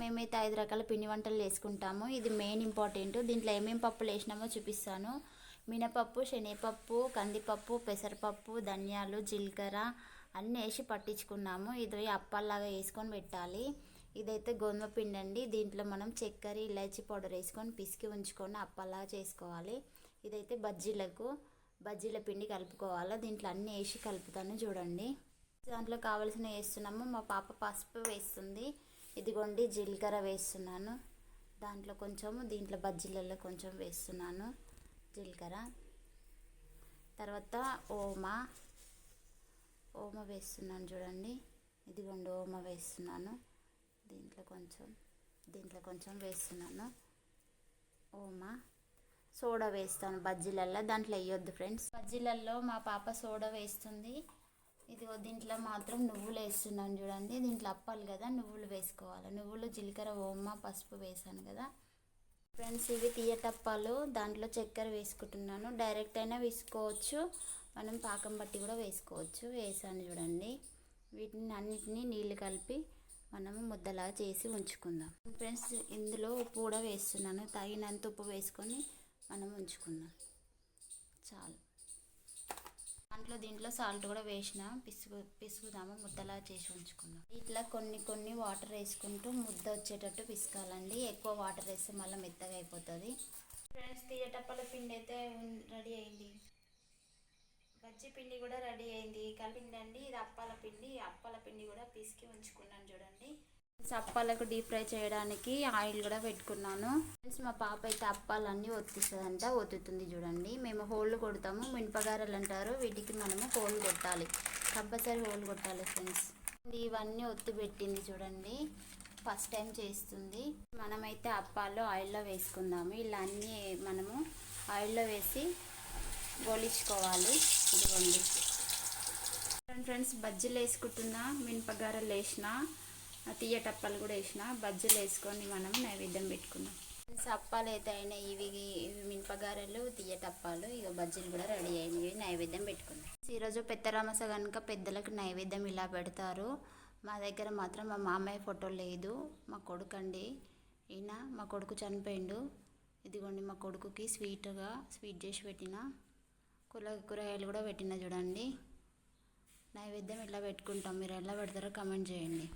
మేమైతే ఐదు రకాల పిండి వంటలు వేసుకుంటాము ఇది మెయిన్ ఇంపార్టెంట్ దీంట్లో ఏమేమి పప్పులు వేసినామో చూపిస్తాను. మినపప్పు శనగపప్పు కందిపప్పు పెసరపప్పు ధనియాలు జీలకర్ర అన్నీ వేసి పట్టించుకున్నాము. ఇది అప్పాల్లాగా వేసుకొని పెట్టాలి. ఇదైతే గోధుమ పిండి అండి. దీంట్లో మనం చక్కెర ఇలాచి పౌడర్ వేసుకొని పిసికి ఉంచుకొని అప్పాల్లాగా చేసుకోవాలి. ఇదైతే బజ్జీలకు బజ్జీల పిండి కలుపుకోవాలి. దీంట్లో అన్నీ వేసి కలుపుతాను చూడండి. దాంట్లో కావాల్సిన వేస్తున్నాము. మా పాప పసుపు వేస్తుంది. ఇదిగోండి జీలకర్ర వేస్తున్నాను. దాంట్లో కొంచెము దీంట్లో బజ్జీలలో కొంచెం వేస్తున్నాను జీలకర్ర. తర్వాత ఓమా ఓమ వేస్తున్నాను చూడండి. ఇదిగోండి ఓమ వేస్తున్నాను. దీంట్లో కొంచెం దీంట్లో కొంచెం వేస్తున్నాను. ఓమా సోడా వేస్తాను బజ్జీలల్లో. దాంట్లో వేయొద్దు ఫ్రెండ్స్. బజ్జీలల్లో మా పాప సోడా వేస్తుంది. ఇదిగో దీంట్లో మాత్రం నువ్వులు వేస్తున్నాను చూడండి. దీంట్లో అప్పాలి కదా నువ్వులు వేసుకోవాలి. నువ్వులు జీలకర్ర ఓమ పసుపు వేసాను కదా. ఫ్రెండ్స్ ఇవి తీయటప్పాలు. దాంట్లో చక్కెర వేసుకుంటున్నాను. డైరెక్ట్ అయినా వేసుకోవచ్చు. మనం పాకం బట్టి కూడా వేసుకోవచ్చు. వేసాను చూడండి. వీటిని అన్నిటినీ నీళ్ళు కలిపి మనము ముద్దలాగా చేసి ఉంచుకుందాం. ఫ్రెండ్స్ ఇందులో ఉప్పు కూడా వేస్తున్నాను. తగినంత ఉప్పు వేసుకొని మనం ఉంచుకుందాం. చాలు. దాంట్లో దీంట్లో సాల్ట్ కూడా వేసిన పిసుగు పిసుకుదాము ముద్దలా చేసి ఉంచుకుందాం ఇట్లా కొన్ని కొన్ని వాటర్ వేసుకుంటూ ముద్ద వచ్చేటట్టు పిసుకాలండి. ఎక్కువ వాటర్ వేస్తే మళ్ళీ మెత్తగా అయిపోతుంది. ఫ్రెండ్స్ తీయటప్పల పిండి అయితే రెడీ అయింది. బజ్జీ పిండి కూడా రెడీ అయింది. కలిపిండండి. ఇది అప్పాల పిండి. అప్పాల పిండి కూడా పిసికి ఉంచుకున్నాను చూడండి. అప్పాలకు డీప్ ఫ్రై చేయడానికి ఆయిల్ కూడా పెట్టుకున్నాను. ఫ్రెండ్స్ మా పాప అయితే అప్పాలన్నీ ఒత్తిస్తుందంట ఒత్తుతుంది చూడండి. మేము హోళ్ళు కొడతాము మినపగారలు అంటారు. వీటికి మనము హోల్ కొట్టాలి. కంపల్సరీ హోల్ కొట్టాలి ఫ్రెండ్స్. ఇవన్నీ ఒత్తి పెట్టింది చూడండి. ఫస్ట్ టైం చేస్తుంది. మనమైతే అప్పాలు ఆయిల్లో వేసుకుందాము. ఇలా అన్నీ మనము ఆయిల్లో వేసి గోలించుకోవాలి. ఇదిగోండి. ఫ్రెండ్స్ బజ్జీలు వేసుకుంటున్నా మినపగారలు వేసిన తీయటప్పాలు కూడా వేసిన బజ్జీలు వేసుకొని మనం నైవేద్యం పెట్టుకున్నాం అప్పాలు అయితే అయినా ఇవి ఇవి మినపగారెలు తీయటప్పాలు ఇక బజ్జీలు కూడా రెడీ అయినవి నైవేద్యం పెట్టుకున్నాం ఈరోజు పెద్దరామస కనుక పెద్దలకు నైవేద్యం ఇలా పెడతారు. మా దగ్గర మాత్రం మా మామయ్య ఫోటో లేదు. మా కొడుకు అండి ఈయన మా కొడుకు చనిపోయిండు. ఇదిగోండి మా కొడుకుకి స్వీట్గా స్వీట్ చేసి పెట్టిన. కూర కూరగాయలు కూడా పెట్టిన చూడండి. నైవేద్యం ఇలా పెట్టుకుంటాం మీరు ఎలా పెడతారో కమెంట్ చేయండి.